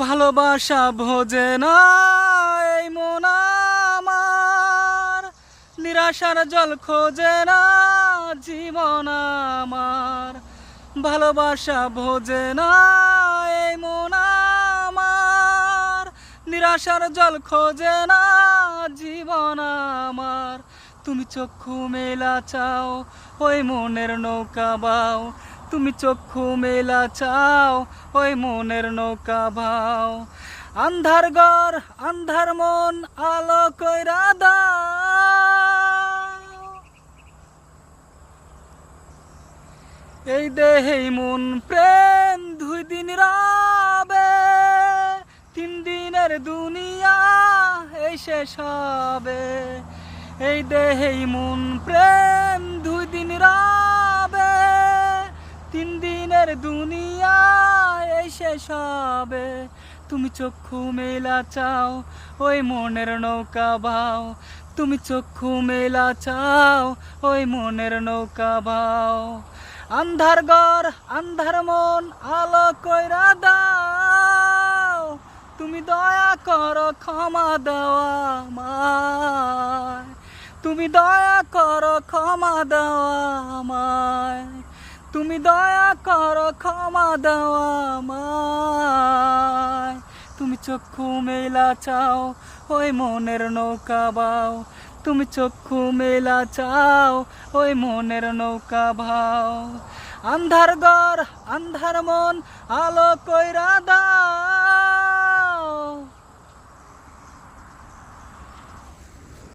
ভালোবাসা ভোজে না এই মন আমার, নিরাশার জল খোঁজে না জীবন আমার। ভালোবাসা ভোজে না এই মন আমার, নিরাশার জল খোঁজে না জীবন আমার। তুমি চক্ষু মেলা চাও, ওই মনের নৌকা বাও তুমি চক্ষু মেলা চাও, ওই মনের নৌকা ভাও। আন্ধার ঘর, আন্ধার মন, আলো কইরা দাও। এই দেহেই মন প্রেম দুই দিন রাবে, তিন দিনের দুনিয়া শেষ হবে। এই দেহেই মন প্রেম দিনের দুনিয়া শেষ হবে তুমি চক্ষু মেলা চাও, ওই মনের নৌকা ভাও তুমি চক্ষু মেলা চাও, ওই মনের নৌকা ভাও আন্ধার ঘর, আন্ধার মন, আলো কইরা দাও। তুমি দয়া করো, ক্ষমা দেওয়া আমায়। তুমি দয়া করো, ক্ষমা দেওয়া আমায়। তুমি দয়া করো, ক্ষমা দেওয়া আমায়। তুমি চক্ষু মেলা চাও, ওই মনের নৌকা বাও। তুমি চক্ষু মেলা চাও, ওই মনের নৌকা ভাও আন্ধার গড় আন্ধার মন, আলো কইরা দাও।